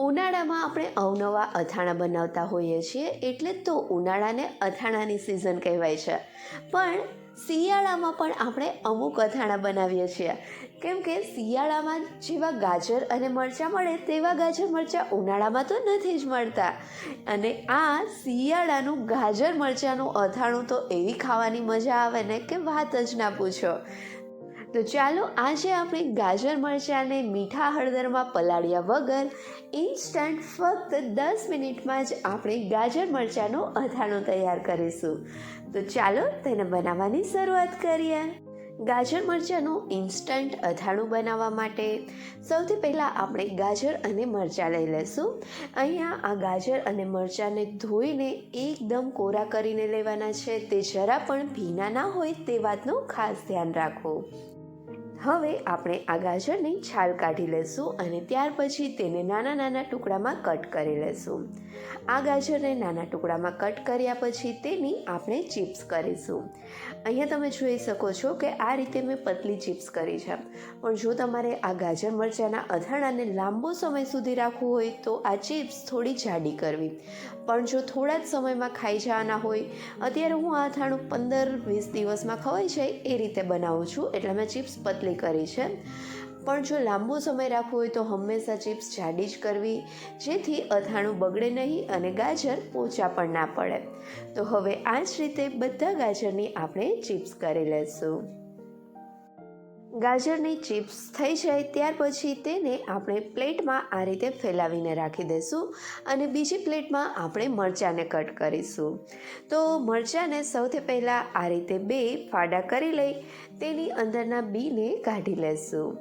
ઉનાળામાં આપણે અવનવા અથાણાં બનાવતા હોઈએ છીએ, એટલે તો ઉનાળાને અથાણાંની સિઝન કહેવાય છે. પણ શિયાળામાં પણ આપણે અમુક અથાણાં બનાવીએ છીએ. કેમ કે શિયાળામાં જેવા ગાજર અને મરચાં મળે, તેવા ગાજર, મરચાં ઉનાળામાં તો નથી જ મળતા. અને આ શિયાળાનું ગાજર, મરચાંનું અથાણું તો એવી ખાવાની મજા આવે ને કે વાત જ ના પૂછો. તો ચાલો આજે આપણે ગાજર મરચાંને મીઠા હળદરમાં પલાળ્યા વગર ઇન્સ્ટન્ટ ફક્ત દસ મિનિટમાં જ આપણે ગાજર મરચાંનું અથાણું તૈયાર કરીશું. તો ચાલો તેને બનાવવાની શરૂઆત કરીએ. ગાજર મરચાંનું ઇન્સ્ટન્ટ અથાણું બનાવવા માટે સૌથી પહેલાં આપણે ગાજર અને મરચાં લઈ લઈશું અહીંયા આ ગાજર અને મરચાંને ધોઈને એકદમ કોરા કરીને લેવાના છે. તે જરા પણ ભીના ના હોય તે વાતનું ખાસ ધ્યાન રાખો. હવે આપણે આ ગાજરની છાલ કાઢી લઈશું અને ત્યાર પછી તેને નાના નાના ટુકડામાં કટ કરી લઈશું આ ગાજરને નાના ટુકડામાં કટ કર્યા પછી તેની આપણે ચિપ્સ કરીશું. અહીંયા તમે જોઈ શકો છો કે આ રીતે મેં પતલી ચિપ્સ કરી છે. પણ જો તમારે આ ગાજર મરચાંના અથાણાને લાંબો સમય સુધી રાખવું હોય તો આ ચિપ્સ થોડી જાડી કરવી. પણ જો થોડા જ સમયમાં ખાઈ જવાના હોય, અત્યારે હું આ અથાણું પંદર વીસ દિવસમાં ખવાઈ જાય એ રીતે બનાવું છું. એટલે મેં ચિપ્સ પતલી કરી છે. પણ જો લાંબો સમય રાખવો હોય તો હંમેશા ચિપ્સ જાડી જ કરવી, જેથી અથાણું બગડે નહીં અને ગાજર પોચા પણ ના પડે. તો હવે આ જ રીતે બધા ગાજરની આપણે ચિપ્સ કરી લઈશું ગાજરની ચિપ્સ થઈ જાય ત્યાર પછી તેને આપણે પ્લેટમાં આ રીતે ફેલાવીને રાખી દઈશું અને બીજી પ્લેટમાં આપણે મરચાંને કટ કરીશું. તો મરચાંને સૌથી પહેલાં આ રીતે બે ફાડા કરી લઈ તેની અંદરના બીને કાઢી લેશું.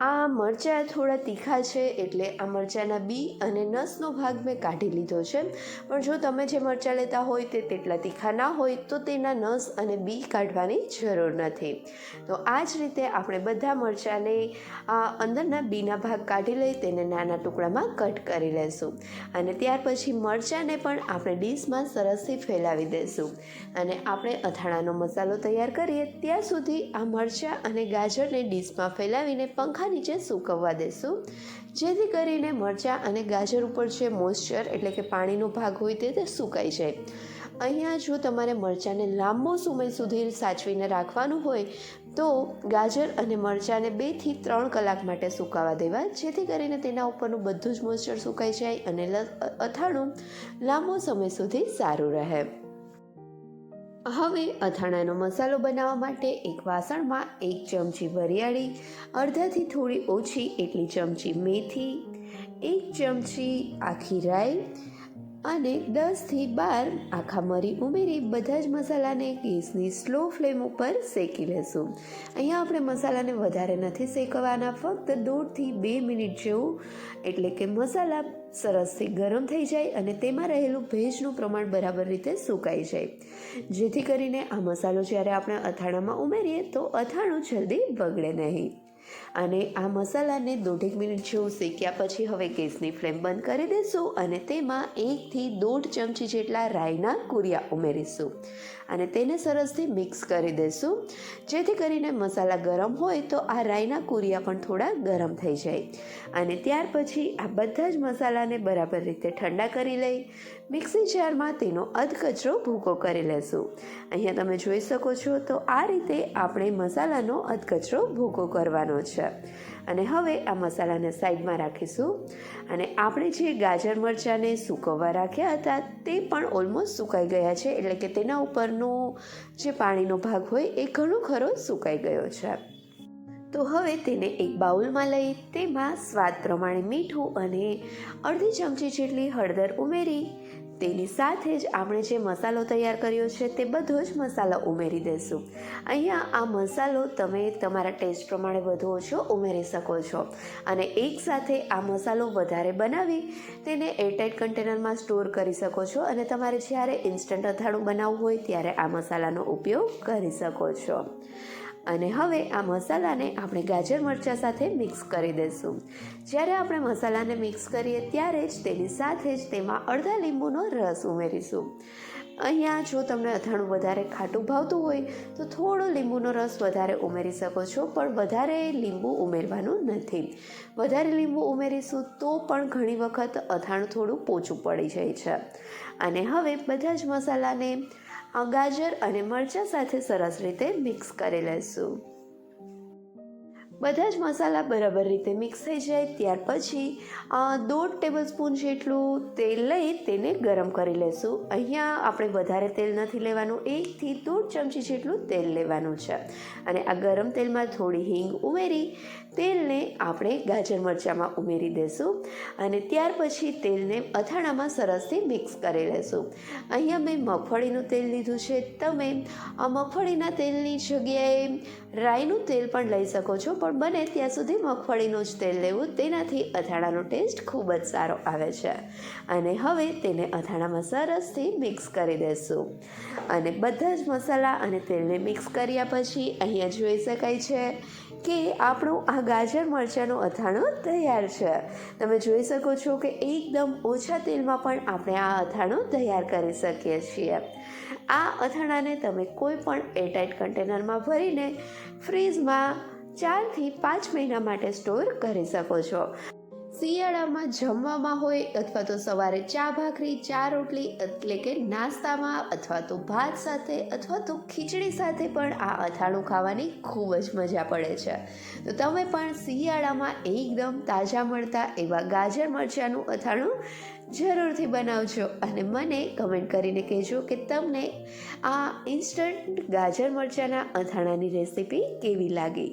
આ મરચાં થોડા તીખા છે એટલે આ મરચાંના બી અને નસનો ભાગ મેં કાઢી લીધો છે. પણ જો તમે જે મરચાં લેતા હોય તે તેટલા તીખા ના હોય તો તેના નસ અને બી કાઢવાની જરૂર નથી. તો આ જ રીતે આપણે બધા મરચાંને અંદરના બીના ભાગ કાઢી લઈ તેને નાના ટુકડામાં કટ કરી લઈશું અને ત્યાર પછી મરચાંને પણ આપણે ડીશમાં સરસથી ફેલાવી દઈશું અને આપણે અથાણાનો મસાલો તૈયાર કરીએ ત્યાં સુધી આ મરચાં અને ગાજરને ડીશમાં ફેલાવીને પંખા નીચે સૂકવવા દેશું. જેથી કરીને મરચાં અને ગાજર ઉપર જે મોઇશ્ચર એટલે કે પાણીનો ભાગ હોય તે તે સુકાઈ જાય. અહીંયા જો તમારે મરચાંને લાંબો સમય સુધી સાચવીને રાખવાનું હોય, તો ગાજર અને મરચાંને બેથી ત્રણ કલાક માટે સુકાવા દેવા, જેથી કરીને તેના ઉપરનું બધું જ મોઇશ્ચર સુકાઈ જાય અને અથાણું લાંબો સમય સુધી સારું રહે. હવે અથાણાનો મસાલો બનાવવા માટે એક વાસણમાં એક ચમચી વરિયાળી, અડધાથી થોડી ઓછી એટલી ચમચી મેથી, એક ચમચી આખી રાઈ અને દસથી બાર આખા મરી ઉમેરી બધા જ મસાલાને ગેસની સ્લો ફ્લેમ ઉપર શેકી લેશું. અહીંયા આપણે મસાલાને વધારે નથી શેકવાના, ફક્ત દોઢથી બે મિનિટ જેવું, એટલે કે મસાલા સરસથી ગરમ થઈ જાય અને તેમાં રહેલું ભેજનું પ્રમાણ બરાબર રીતે સુકાઈ જાય. જેથી કરીને આ મસાલો જ્યારે આપણે અથાણામાં ઉમેરીએ તો અથાણું જલ્દી બગડે નહીં. અને આ મસાલાને દોઢેક મિનિટ જેવું શેક્યા પછી હવે ગેસની ફ્લેમ બંધ કરી દઈશું અને તેમાં એકથી દોઢ ચમચી જેટલા રાઈના કુરિયા ઉમેરીશું. અને તેને સરસથી મિક્સ કરી દઈશું. જેથી કરીને મસાલા ગરમ હોય તો આ રાઈના કુરિયા પણ થોડા ગરમ થઈ જાય. અને ત્યાર પછી આ બધા જ મસાલાને બરાબર રીતે ઠંડા કરી લઈ, મિક્સી જારમાં તેનો અધકચરો ભૂકો કરી લેશું. અહીંયા તમે જોઈ શકો છો તો આ રીતે આપણે મસાલાનો અધકચરો ભૂકો કરવાનો છે. અને હવે આ મસાલાને સાઈડમાં રાખીશું. અને આપણે જે ગાજર મરચાંને સૂકવવા રાખ્યા હતા, તે પણ ઓલમોસ્ટ સુકાઈ ગયા છે. એટલે કે તેના ઉપરનો જે પાણીનો ભાગ હોય, એ ઘણો ખરો સુકાઈ ગયો છે. તો હવે તેને એક બાઉલમાં લઈ, તેમાં સ્વાદ પ્રમાણે મીઠું અને અડધી ચમચી જેટલી હળદર ઉમેરી તેની સાથે જ આપણે જે મસાલો તૈયાર કર્યો છે તે બધો જ મસાલો ઉમેરી દઈશું અહીંયા આ મસાલો તમે તમારા ટેસ્ટ પ્રમાણે વધુ ઓછો ઉમેરી શકો છો. અને એકસાથે આ મસાલો વધારે બનાવી તેને એરટાઇટ કન્ટેનરમાં સ્ટોર કરી શકો છો અને તમારે જ્યારે ઇન્સ્ટન્ટ અથાણું બનાવવું હોય ત્યારે આ મસાલાનો ઉપયોગ કરી શકો છો. અને હવે આ મસાલાને આપણે ગાજર મરચાં સાથે મિક્સ કરી દઈશું. જ્યારે આપણે મસાલાને મિક્સ કરીએ ત્યારે જ તેની સાથે જ તેમાં અડધા લીંબુનો રસ ઉમેરીશું. અહીંયા જો તમને અથાણું વધારે ખાટું ભાવતું હોય, તો થોડો લીંબુનો રસ વધારે ઉમેરી શકો છો, પણ વધારે લીંબુ ઉમેરવાનું નથી. વધારે લીંબુ ઉમેરીશું તો પણ ઘણી વખત અથાણું થોડું પોચું પડી જાય છે. અને હવે બધા જ મસાલાને ગાજર અને મરચાં સાથે સરસ રીતે મિક્સ કરી લઈશું બધા જ મસાલા બરાબર રીતે મિક્સ થઈ જાય. ત્યાર પછી દોઢ ટેબલ સ્પૂન જેટલું તેલ લઈ તેને ગરમ કરી લેશું. અહીંયા આપણે વધારે તેલ નથી લેવાનું. એકથી દોઢ ચમચી જેટલું તેલ લેવાનું છે. અને આ ગરમ તેલમાં થોડી હિંગ ઉમેરી, તેલને આપણે ગાજર મરચાંમાં ઉમેરી દઈશું અને ત્યાર પછી તેલને અથાણામાં સરસથી મિક્સ કરી લેશું. અહીંયા મેં મગફળીનું તેલ લીધું છે. તમે આ મગફળીના તેલની જગ્યાએ રાઈનું તેલ પણ લઈ શકો છો, પણ બને ત્યાં સુધી મગફળીનું જ તેલ લેવું તેનાથી અથાણાનો ટેસ્ટ ખૂબ જ સારો આવે છે. અને હવે તેને અથાણામાં સરસથી મિક્સ કરી દેશું. અને બધા જ મસાલા અને તેલને મિક્સ કર્યા પછી અહીંયા જોઈ શકાય છે કે આપણું આ ગાજર મરચાંનું અથાણું તૈયાર છે. તમે જોઈ શકો છો કે એકદમ ઓછા તેલમાં પણ આપણે આ અથાણું તૈયાર કરી શકીએ છીએ. આ અથાણાને તમે કોઈ પણ એરટાઇટ કન્ટેનરમાં ભરીને ફ્રીઝમાં ચારથી પાંચ મહિના માટે સ્ટોર કરી શકો છો. શિયાળામાં જમવામાં હોય અથવા તો સવારે ચા ભાખરી, ચા રોટલી એટલે કે નાસ્તામાં અથવા તો ભાત સાથે અથવા તો ખીચડી સાથે પણ આ અથાણું ખાવાની ખૂબ જ મજા પડે છે. તો તમે પણ શિયાળામાં એકદમ તાજા મળતા એવા ગાજર મરચાંનું અથાણું જરૂરથી બનાવજો અને મને કમેન્ટ કરીને કહેજો કે તમને આ ઇન્સ્ટન્ટ ગાજર મરચાંના અથાણાની રેસીપી કેવી લાગી?